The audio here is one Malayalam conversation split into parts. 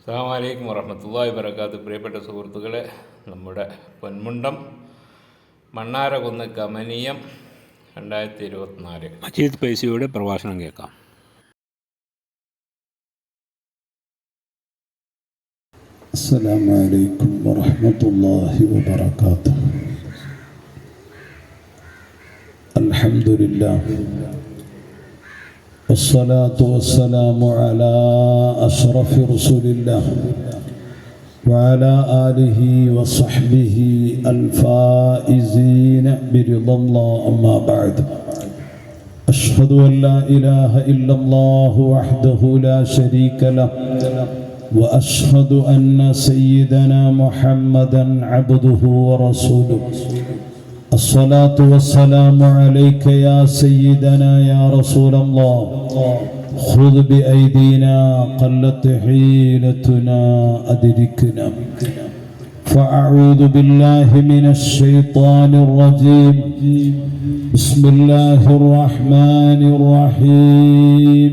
അസ്സാമലൈക്കും വറഹമത്തല്ലാഹി വബർക്കാത്ത് പ്രിയപ്പെട്ട സുഹൃത്തുക്കളെ നമ്മുടെ പൊന്മുണ്ടം മണ്ണാരകുന്ന് കമനീയം രണ്ടായിരത്തി ഇരുപത്തിനാല് മജീദ് പൈസയുടെ പ്രഭാഷണം കേൾക്കാം السلام عليكم ورحمة الله وبركاته الحمد لله والصلاة والسلام على أشرف رسول الله وعلى آله وصحبه الفائزين برضا الله أما بعد أشهد أن لا إله إلا الله وحده لا شريك له وأشهد أن سيدنا محمدا عبده ورسوله الصلاة والسلام عليك يا سيدنا يا رسول الله خذ بأيدينا قلت حيلتنا أدركنا فأعوذ بالله من الشيطان الرجيم بسم الله الرحمن الرحيم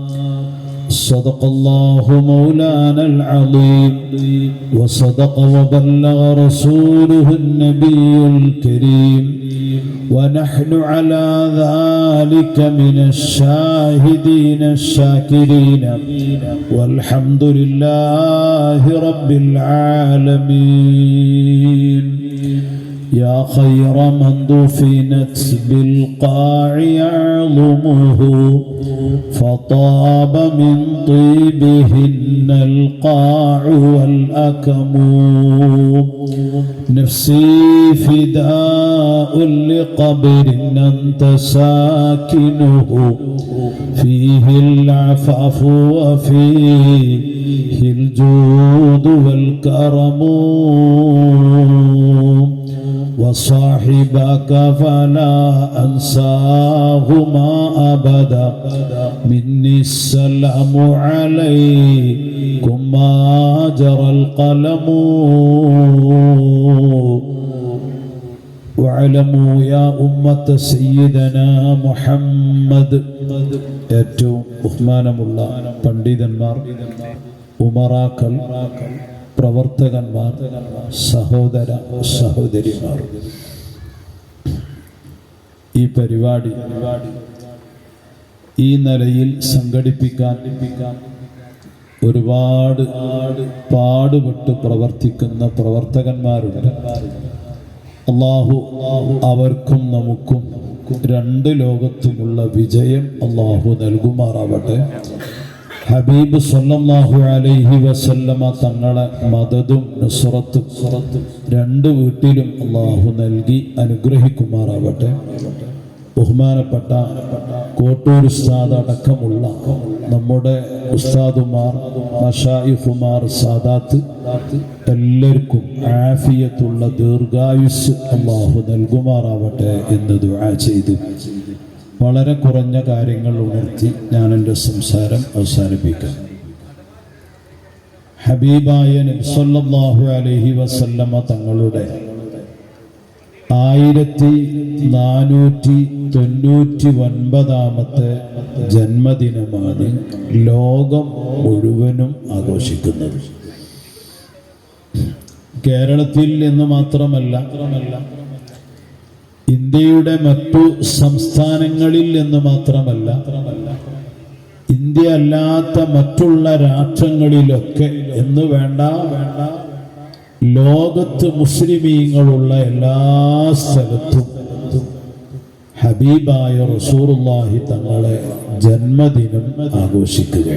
صدق الله مولانا العظيم. وصدق وبلغ رسوله النبي الكريم. ونحن على ذلك من الشاهدين الشاكرين. والحمد لله رب العالمين. يا خير من دفنت بالقاع يعظمه فطاب من طيبهن القاع والأكم. نفسي فداء لقبر أنت ساكنه فيه العفاف وفيه الجود والكرم. وصاحبك فلا أنساهما أبدا مني السلام عليكم ما جرى القلم واعلموا يا أمة سيدنا محمد ഏറ്റവും ബഹുമാനമുള്ള പണ്ഡിതന്മാർ ഉമറാക്കൾ പ്രവർത്തകന്മാർ സഹോദര സഹോദരിമാർ. ഈ പരിപാടി ഈ നിലയിൽ സംഘടിപ്പിക്കാൻ ഒരുപാട് പാടുപെട്ട് പ്രവർത്തിക്കുന്ന പ്രവർത്തകന്മാരുണ്ട്. അള്ളാഹു അവർക്കും നമുക്കും രണ്ട് ലോകത്തുമുള്ള വിജയം അള്ളാഹു നൽകുമാറാവട്ടെ. ഹബീബ് സല്ലല്ലാഹു അലൈഹി വസല്ലമ തങ്ങളെ മദതും നുസ്രത്തും രണ്ട് വീട്ടിലും അള്ളാഹു നൽകി അനുഗ്രഹിക്കുമാറാവട്ടെ. ബഹുമാനപ്പെട്ട കോട്ടൂർ ഉസ്താദ് അടക്കമുള്ള നമ്മുടെ ഉസ്താദുമാർ മഷായിഫുമാർ സാദാത്ത് എല്ലാവർക്കും ആഫിയത്തുള്ള ദീർഘായുസ് അള്ളാഹു നൽകുമാറാവട്ടെ എന്ന് ദുആ ചെയ്ത്. വളരെ കുറഞ്ഞ കാര്യങ്ങൾ ഉണർത്തി ഞാൻ എന്റെ സംസാരം അവസാനിപ്പിക്കാം. ഹബീബായ നബ്സല്ലാഹു അലഹി വസല്ലമ തങ്ങളുടെ ആയിരത്തി നാനൂറ്റി തൊണ്ണൂറ്റി ഒൻപതാമത്തെ ജന്മദിനമാണ് ലോകം മുഴുവനും ആഘോഷിക്കുന്നത്. കേരളത്തിൽ എന്ന് മാത്രമല്ല ഇന്ത്യയുടെ മറ്റു സംസ്ഥാനങ്ങളിൽ എന്ന് മാത്രമല്ല ഇന്ത്യ അല്ലാത്ത മറ്റുള്ള രാഷ്ട്രങ്ങളിലൊക്കെ എന്ന് വേണ്ട വേണ്ട ലോകത്ത് മുസ്ലിമീങ്ങളുള്ള എല്ലാ സ്ഥലത്തും ഹബീബായ റസൂറുല്ലാഹി തങ്ങളെ ജന്മദിനം ആഘോഷിക്കുക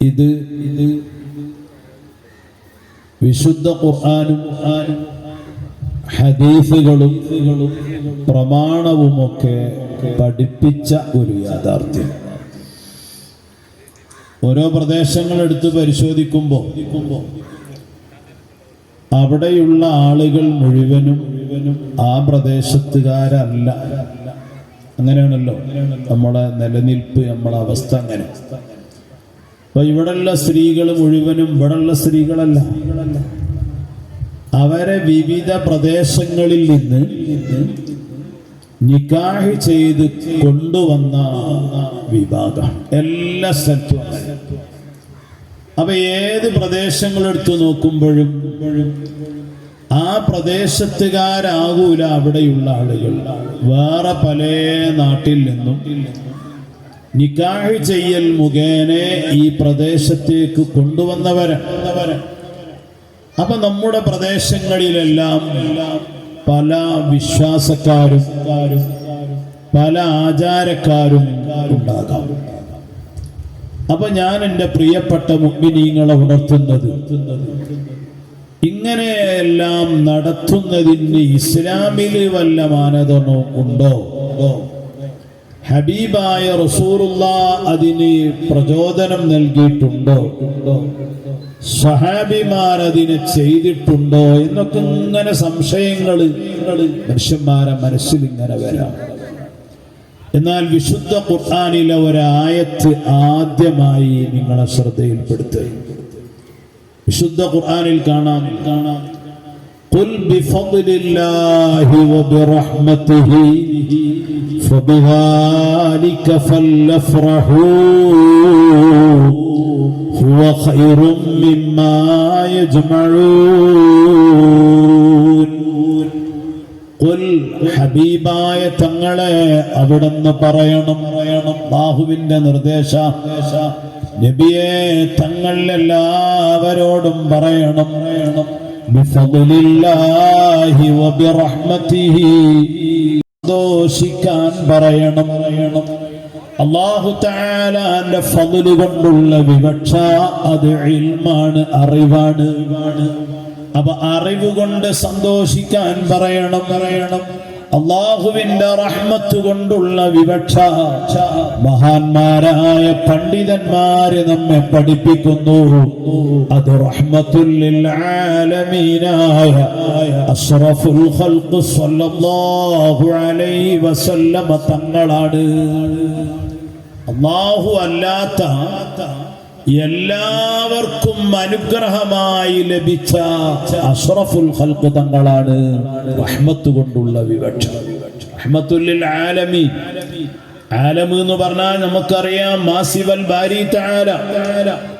ഇത് ഇത് വിശുദ്ധ ഖുർആാനും ഹദീസുകളും പ്രമാണവുമൊക്കെ പഠിപ്പിച്ച ഒരു യാഥാർത്ഥ്യം. ഓരോ പ്രദേശങ്ങൾ എടുത്ത് പരിശോധിക്കുമ്പോൾ അവിടെയുള്ള ആളുകൾ മുഴുവനും ആ പ്രദേശത്തുകാരല്ല. അങ്ങനെയാണല്ലോ നമ്മളെ നിലനിൽപ്പ് നമ്മളെ അവസ്ഥ അങ്ങനെ. അപ്പൊ ഇവിടെയുള്ള സ്ത്രീകൾ മുഴുവനും ഇവിടെയുള്ള സ്ത്രീകളല്ല. അവരെ വിവിധ പ്രദേശങ്ങളിൽ നിന്ന് നിക്കാഹ് ചെയ്ത് കൊണ്ടുവന്ന വിഭാഗം. എല്ലാ സ്ഥലത്തും. അപ്പൊ ഏത് പ്രദേശങ്ങളെടുത്ത് നോക്കുമ്പോഴും ആ പ്രദേശത്തുകാരാകൂല അവിടെയുള്ള ആളുകൾ. വേറെ പല നാട്ടിൽ നിന്നും നിക്കാഹ് ചെയ്യൽ മുഖേന ഈ പ്രദേശത്തേക്ക് കൊണ്ടുവന്നവരാണ്. അപ്പൊ നമ്മുടെ പ്രദേശങ്ങളിലെല്ലാം പല വിശ്വാസക്കാരും പല ആചാരക്കാരും ഉണ്ടാകാം. അപ്പൊ ഞാൻ എന്റെ പ്രിയപ്പെട്ട മുമ്പിനീങ്ങളെ ഉണർത്തുന്നത് ഇങ്ങനെയെല്ലാം നടത്തുന്നതിന് ഇസ്ലാമിൽ വല്ല മാനദണ്ഡവും ഉണ്ടോ? ഹബീബായ റസൂറുള്ള അതിന് പ്രചോദനം നൽകിയിട്ടുണ്ടോ? സഹാബിമാർ അതിനെ ചെയ്തിട്ടുണ്ടോ എന്നൊക്കെ ഇങ്ങനെ സംശയങ്ങൾ മനുഷ്യന്മാരെ മനസ്സിൽ ഇങ്ങനെ വരാം എന്നാൽ വിശുദ്ധ ഖുർആാനിലെ ഒരായത്ത് ആദ്യമായി നിങ്ങളെ ശ്രദ്ധയിൽപ്പെടുത്തുക വിശുദ്ധ ഖുർആനിൽ കാണാം കാണാം قل بفضل الله وبرحمته فبذلك فليفرحوا هو خير مما يجمعون قل ഹബീബായ തങ്ങളെ അവിടുന്ന് പറയണം പറയണം ബാഹുവിന്റെ നിർദ്ദേശ നബിയെ തങ്ങൾ എല്ലാവരോടും പറയണം പറയണം ബിഫദ്ലില്ലാഹി വബിറഹ്മതിഹി സന്തോഷിക്കാൻ പറയണം പറയണം അള്ളാഹു താലാന്റെ ഫضൽ കൊണ്ടുള്ള വിവക്ഷ അത് ഇൽമാണ് അറിവാണ്. അപ്പൊ അറിവ് കൊണ്ട് സന്തോഷിക്കാൻ പറയണം പറയണം. അള്ളാഹുവിന്റെ റഹ്മത്ത് കൊണ്ടുള്ള വിവക്ഷ. മഹാന്മാരായ പണ്ഡിതന്മാര് നമ്മെ പഠിപ്പിക്കുന്നു. അത് അഷ്റഫുൽ ഖൽഖ് സല്ലല്ലാഹു അലൈഹി വസല്ലമ തങ്ങളാണ്. അള്ളാഹു അല്ലാത്ത എല്ലാവർക്കും അനുഗ്രഹമായി ലഭിച്ച അഷ്റഫുൽ ഖൽഖ് തങ്ങളാണ് റഹ്മത്ത് കൊണ്ടുള്ള വിവക്ഷ. റഹ്മത്തുല്ലിൽ ആലമീൻ. ആലം എന്ന് പറഞ്ഞാൽ നമുക്കറിയാം മാസിവൽ ബാരി താല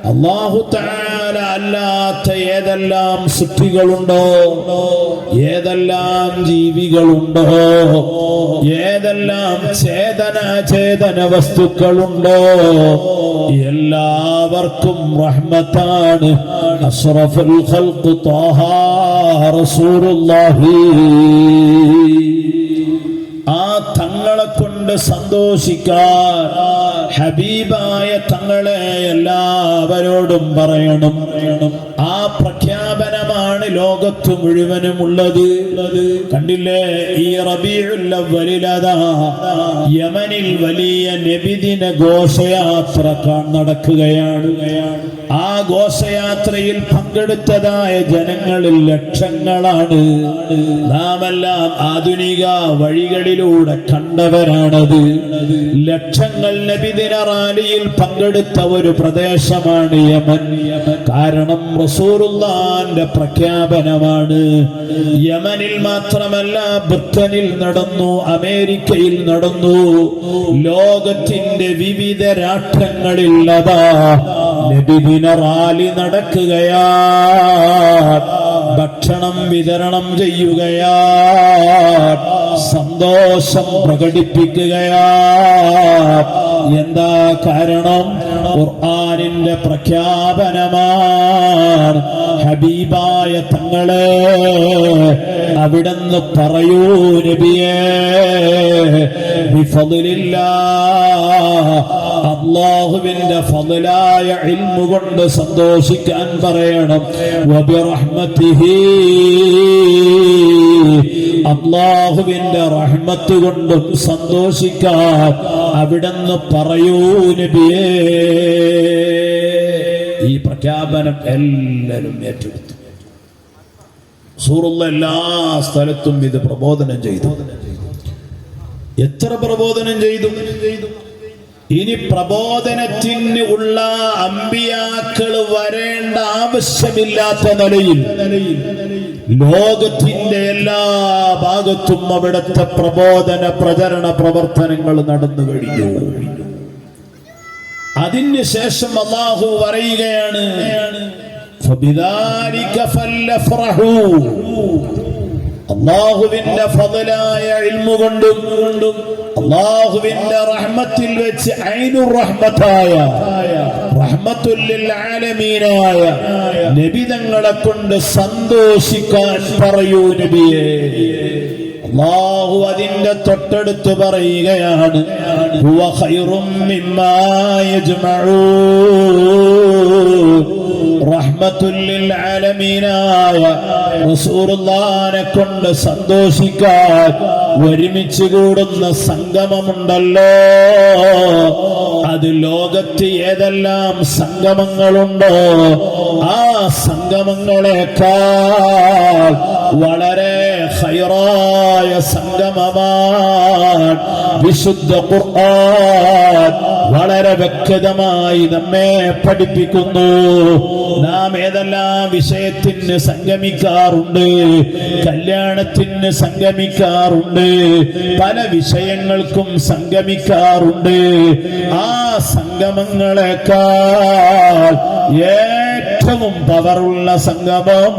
അള്ളാഹു താല അല്ലാത്ത ഏതെല്ലാം സൃഷ്ടികളുണ്ടോ? ഏതെല്ലാം ജീവികളുണ്ടോ? ഏതെല്ലാം ചേതന ചേതന വസ്തുക്കളുണ്ടോ? എല്ലാവർക്കും റഹ്മത്താണ്. അഷ്റഫുൽ ഖൽഖ് റസൂലുള്ളാഹി. കൊണ്ട് സന്തോഷിക്കാൻ ഹബീബായ തങ്ങളെ എല്ലാവരോടും പറയണം. ആ പ്രഖ്യാപനമാണ് ലോകത്ത് മുഴുവനും ഉള്ളത് കണ്ടില്ലേ? ഈ റബിയുല്ലവലിലതാ യമനിൽ വലിയ നബിദിന ഘോഷയാത്ര നടക്കുകയാണ്. ആ ഘോഷയാത്രയിൽ പങ്കെടുത്തതായ ജനങ്ങളിൽ ലക്ഷങ്ങളാണ്. നാമെല്ലാം ആധുനിക വഴികളിലൂടെ കണ്ടവരാണത്. ലക്ഷങ്ങൾ നബിദിന റാലിയിൽ പങ്കെടുത്ത ഒരു പ്രദേശമാണ് യമൻ. കാരണം റസൂറുല്ലാന്റെ പ്രഖ്യാപനമാണ്. യമനിൽ മാത്രമല്ല ബ്രിട്ടനിൽ നടന്നു അമേരിക്കയിൽ നടന്നു. ലോകത്തിന്റെ വിവിധ രാഷ്ട്രങ്ങളിൽ അതാ നബിദിന റാലി നടക്കുകയാ. ഭക്ഷണം വിതരണം ചെയ്യുകയാ. സന്തോഷം പ്രകടിപ്പിക്കുകയാ. എന്താ കാരണം? ഖുർആനിന്റെ പ്രഖ്യാപനമാണ്. ഹബീബായ തങ്ങളെ അവിടുന്ന് പറയൂ നബിയേ അള്ളാഹുവിന്റെ ഫضലായ ഇൽമു കൊണ്ട് സന്തോഷിക്കാൻ പറയണം. അള്ളാഹുവിന്റെ റഹ്മത്ത് കൊണ്ടും സന്തോഷിക്കാൻ അവിടെന്ന് പറയൂ നബിയേ. ഈ പ്രഖ്യാപനം എല്ലാവരും ഏറ്റെടുത്തു. സൂറുള്ള എല്ലാ സ്ഥലത്തും ഇത് പ്രബോധനം ചെയ്തു. എത്ര പ്രബോധനം ചെയ്തു? ഇനി പ്രബോധനത്തിന് ഉള്ള അമ്പിയാക്കൾ വരേണ്ട ആവശ്യമില്ലാത്ത നിലയിൽ ലോകത്തിന്റെ എല്ലാ ഭാഗത്തും അവിടുത്തെ പ്രബോധന പ്രചരണ പ്രവർത്തനങ്ങൾ നടന്നു കഴിഞ്ഞു. അതിന് ശേഷം അള്ളാഹു പറയുകയാണ് അള്ളാഹുവിന്റെ ഫതലായ കൊണ്ടും അള്ളാഹുവിന്റെ റഹ്മത്തിൽ വെച്ച് ഐനുർ റഹ്മത്തായ റഹ്മത്തുല്ലാലമീനായ നബി നബിതങ്ങളെ കൊണ്ട് സന്തോഷിക്കാൻ പറയൂ നബിയെ. അള്ളാഹു അതിന്റെ തൊട്ടടുത്ത് പറയുകയാണ് ഹുവ ഖൈറും മിമ്മാ യജ്മഊൻ. റഹ്മത്തുല്ലിൽ കൊണ്ട് സന്തോഷിക്കാൻ ഒരുമിച്ച് കൂടുന്ന സംഗമമുണ്ടല്ലോ. അത് ലോകത്ത് ഏതെല്ലാം സംഗമങ്ങളുണ്ടോ ആ സംഗമങ്ങളെക്കാൾ വളരെ ഹൈറായ സംഗമമാണ്. വിശുദ്ധ ഖുർആൻ വളരെ വ്യക്തമായി നമ്മെ പഠിപ്പിക്കുന്നു. നാം ഏതെല്ലാം വിഷയത്തിന് സംഗമിക്കാറുണ്ട് കല്യാണത്തിന് സംഗമിക്കാറുണ്ട് പല വിഷയങ്ങൾക്കും സംഗമിക്കാറുണ്ട്. ആ സംഗമങ്ങളെക്കാൾ ഏറ്റവും പവറുള്ള സംഗമം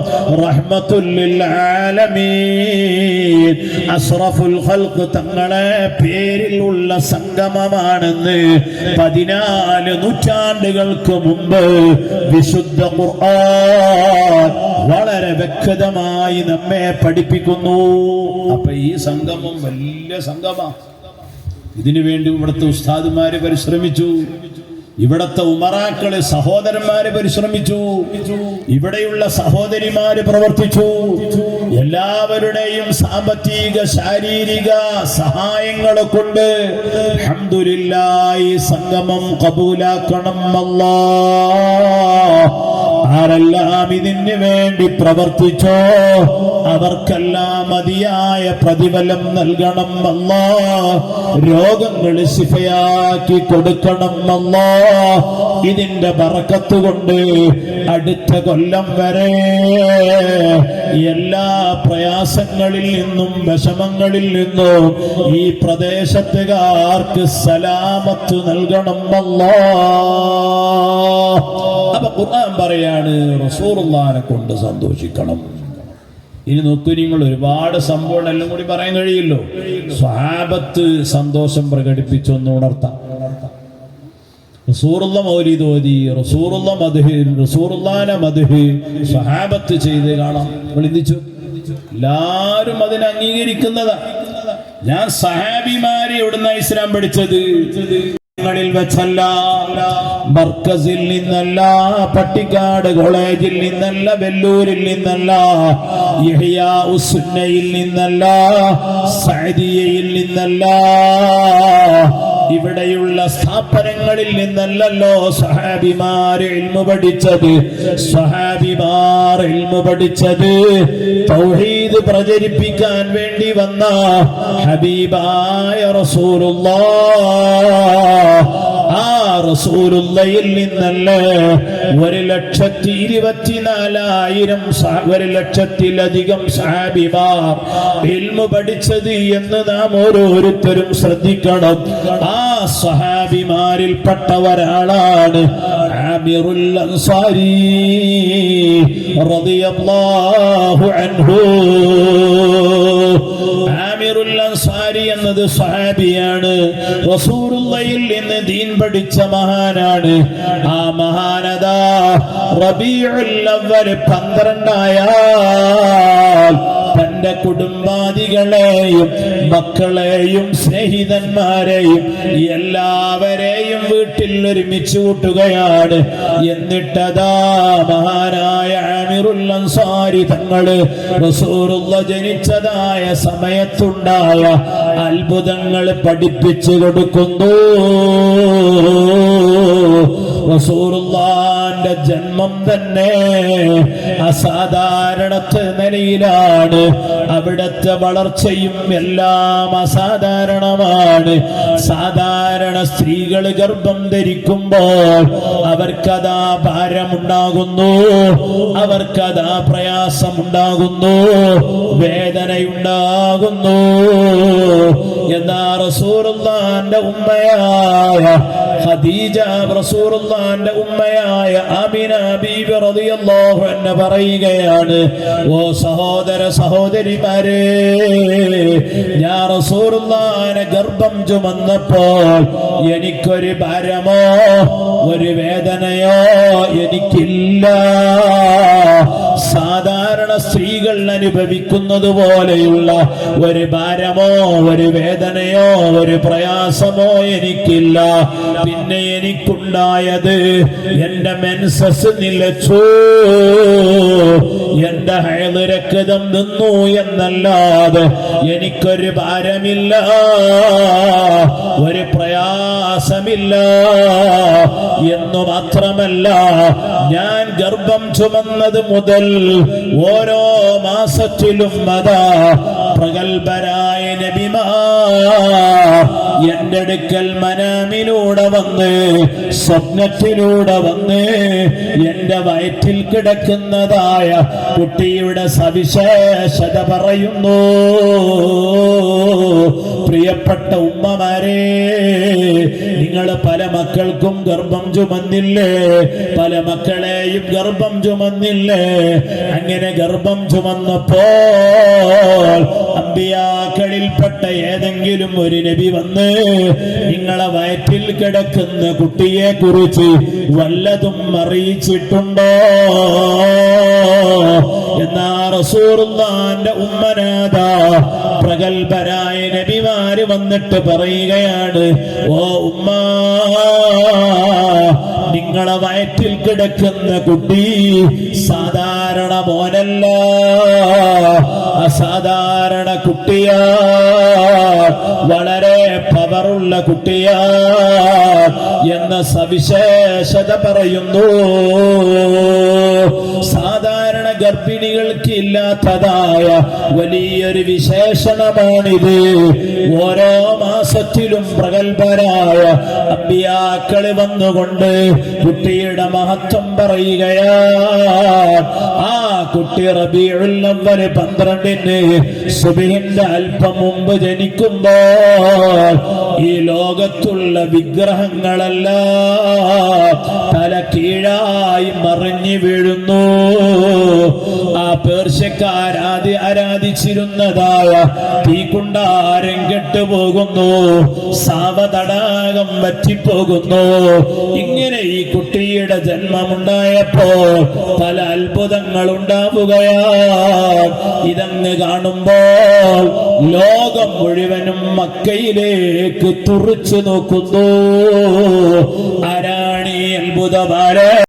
അഷ്റഫുൽ ഖൽഖ് തങ്ങളെ പേരിലുള്ള സംഗമമാണെന്ന് പതിനാല് നൂറ്റാണ്ടുകൾക്ക് മുമ്പ് വിശുദ്ധ ഖുർആൻ വളരെ വ്യക്തമായി നമ്മെ പഠിപ്പിക്കുന്നു. അപ്പൊ ഈ സംഗമം വലിയ സംഗമ. ഇതിനു വേണ്ടി ഇവിടുത്തെ ഉസ്താദുമാര് പരിശ്രമിച്ചു. ഇവിടത്തെ ഉമറാക്കൾ സഹോദരന്മാര് പരിശ്രമിച്ചു. ഇവിടെയുള്ള സഹോദരിമാര് പ്രവർത്തിച്ചു. എല്ലാവരുടെയും സാമ്പത്തിക ശാരീരിക സഹായങ്ങളെ കൊണ്ട് ഈ സംഗമം കബൂലാക്കണം ആരെല്ലാം ഇതിന് വേണ്ടി പ്രവർത്തിച്ചോ? അവർക്കെല്ലാം മതിയായ പ്രതിഫലം നൽകണം അല്ലോ രോഗങ്ങൾ ശിഫയാക്കി കൊടുക്കണം അല്ലോ ഇതിന്റെ പറക്കത്തുകൊണ്ട് അടുത്ത കൊല്ലം വരെ എല്ലാ പ്രയാസങ്ങളിൽ നിന്നും വിഷമങ്ങളിൽ നിന്നും ഈ പ്രദേശത്തുകാർക്ക് സലാമത്ത് നൽകണം അല്ലോ അപ്പൊ ഖുർആൻ പറയാണ് റസൂറുല്ലാനെ കൊണ്ട് സന്തോഷിക്കണം. ഇനി നോക്കൂ നിങ്ങൾ ഒരുപാട് സംഭവങ്ങൾ എല്ലാം കൂടി പറയാൻ കഴിയില്ലോ സ്വാപത്ത് സന്തോഷം പ്രകടിപ്പിച്ചൊന്ന് ഉണർത്താം. റസൂറുള്ള മൗലിദ് ഓതി റസൂറുള്ള മധുഹ് റസൂറുല്ലാനെ സ്വഹാബത്ത് ചെയ്ത് കാണാം. ചിന്തിച്ചു. എല്ലാരും അതിനെ അംഗീകരിക്കുന്നതാ. ഞാൻ സഹാബിമാരെ എവിടുന്ന ഇസ്ലാം പഠിച്ചത്? ങ്ങളിൽ വെച്ചല്ല ബർക്കസിൽ നിന്നല്ല പട്ടിക്കാട് കോളേജിൽ നിന്നല്ല വെല്ലൂരിൽ നിന്നല്ല ഉസുന്നയിൽ നിന്നല്ല സഅദിയയിൽ നിന്നല്ല ഇവിടെയുള്ള സ്ഥാപനങ്ങളിൽ നിന്നല്ലല്ലോ സഹാബിമാർ ഇൽമു പഠിച്ചത്. സഹാബിമാർ ഇൽമു പഠിച്ചത്. തൗഹീദ് പ്രചരിപ്പിക്കാൻ വേണ്ടി വന്ന ഹബീബായ റസൂലുള്ളാ. ആ റസൂലുള്ളയിൽ നിന്നല്ലേ ഒരു ലക്ഷത്തി ഇരുപത്തിനാലായിരം ഒരു ലക്ഷത്തിലധികം സാബിമാർ ഇൽമു പഠിച്ചത് എന്ന് നാം ഓരോരുത്തരും ശ്രദ്ധിക്കണം. ആ സഹാബിമാരിൽപ്പെട്ട ഒരാളാണ് ആമിറുൽ അൻസാരി റളിയല്ലാഹു അൻഹു. ആമിറുൽ അൻസാരി എന്നത് സഹാബിയാണ് റസൂറുള്ളയിൽ നിന്ന് ദീൻ പഠിച്ച മഹാനാണ്. ആ മഹാനത റബീഉൽ അവ്വൽ പന്ത്രണ്ടായാൽ തന്റെ കുടുംബാദികളെയും മക്കളെയും സ്നേഹിതന്മാരെയും എല്ലാവരെയും വീട്ടിൽ ഒരുമിച്ച് കൂട്ടുകയാണ്. എന്നിട്ടതാ മഹാനായ ആമിറുൽ അൻസാരി തങ്ങൾ റസൂറുള്ള ജനിച്ചതായ സമയത്തുണ്ടായ അത്ഭുതങ്ങൾ പഠിപ്പിച്ചു കൊടുക്കുന്നു. റസൂറുള്ളാന്റെ റസൂറുല്ലാന്റെ ജന്മം തന്നെ അസാധാരണത്തെ നിലയിലാണ്. അവിടത്തെ വളർച്ചയും എല്ലാം അസാധാരണമാണ്. സാധാരണ സ്ത്രീകൾ ഗർഭം ധരിക്കുമ്പോൾ അവർക്കതാ ഭാരമുണ്ടാകുന്നു. അവർക്കതാ പ്രയാസമുണ്ടാകുന്നു. വേദനയുണ്ടാകുന്നു. എന്നാ റസൂറുല്ലാന്റെ ഉമ്മയായ ഖദീജ റസൂറുല്ലാന്റെ ഉമ്മയായ അൻഹ പറയുകയാണ് ഓ സഹോദര സഹോദരിമാരെ ഞാൻ റസൂറുല്ലാനെ ഗർഭം ചുമന്നപ്പോൾ എനിക്കൊരു ഭാരമോ ഒരു വേദനയോ എനിക്കില്ല. സാധാരണ സ്ത്രീകൾ അനുഭവിക്കുന്നത് പോലെയുള്ള ഒരു ഭാരമോ ഒരു വേദനയോ ഒരു പ്രയാസമോ എനിക്കില്ല. പിന്നെ എനിക്കുണ്ടായത് എന്റെ മെൻസസ് നിലച്ചു. എന്റെ ഹൈദ് രക്തം നിന്നു എന്നല്ലാതെ എനിക്കൊരു ഭാരമില്ല ഒരു പ്രയാസമില്ല എന്നു മാത്രമല്ല ഞാൻ ഗർഭം ചുമന്നത് മുതൽ ഓരോ മാസത്തിലും അതാ പ്രഗത്ഭരായ എന്റെ അടുക്കൽ മനാമിലൂടെ വന്ന് സ്വപ്നത്തിലൂടെ വന്ന് എന്റെ വയറ്റിൽ കിടക്കുന്നതായ കുട്ടിയുടെ സവിശേഷത പറയുന്നു. പ്രിയപ്പെട്ട ഉമ്മമാരെ നിങ്ങൾ പല മക്കൾക്കും ഗർഭം ചുമന്നില്ലേ? പല മക്കളെയും ഗർഭം ചുമന്നില്ലേ? അങ്ങനെ ഗർഭം ചുമന്നപ്പോൾ അമ്പിയാക്കളിൽപ്പെട്ട ഏതെങ്കിലും ഒരു നബി വന്ന് നിങ്ങളെ വയറ്റിൽ കിടക്കുന്ന കുട്ടിയെ കുറിച്ച് വല്ലതും അറിയിച്ചിട്ടുണ്ടോ? എന്നാ റസൂറുല്ലാന്റെ ഉമ്മനാഥ പ്രഗത്ഭരായ നബിമാര് വന്നിട്ട് പറയുകയാണ് ഓ ഉമ്മ നിങ്ങളെ വയറ്റിൽ കിടക്കുന്ന കുട്ടി സാധാരണ മോനല്ല. അസാധാരണ കുട്ടിയാ. വളരെ പവറുള്ള കുട്ടിയാ എന്ന സവിശേഷത പറയുന്നു. സാധാരണ ഗർഭിണികൾക്ക് ഇല്ലാത്തതായ വലിയൊരു വിശേഷണമാണിത്. ഓരോ മാസത്തിലും പ്രഗത്ഭരായ അമ്പിയാക്കൾ വന്നുകൊണ്ട് കുട്ടിയുടെ മഹത്വം പറയുകയാ. ആ കുട്ടി റബിയുള്ളവര് പന്ത്രണ്ടിന് സുബിഹിന്റെ അല്പം മുമ്പ് ജനിക്കുമ്പോൾ ഈ ലോകത്തുള്ള വിഗ്രഹങ്ങളല്ല തല കീഴായി മറിഞ്ഞു വീഴുന്നു. പേർഷ്യക്കാരാധി ആരാധിച്ചിരുന്നതായ തീക്കുണ്ടാരം കെട്ടുപോകുന്നു. സാവതടാകം വറ്റിപ്പോകുന്നു. ഇങ്ങനെ ഈ കുട്ടിയുടെ ജന്മമുണ്ടായപ്പോൾ പല അത്ഭുതങ്ങൾ ഉണ്ടാവുകയാ ഇതങ്ങ് കാണുമ്പോൾ ലോകം മുഴുവനും മക്കയിലേക്ക് തുറച്ചു നോക്കുന്നു. ആരാണീ അത്ഭുതമാരെ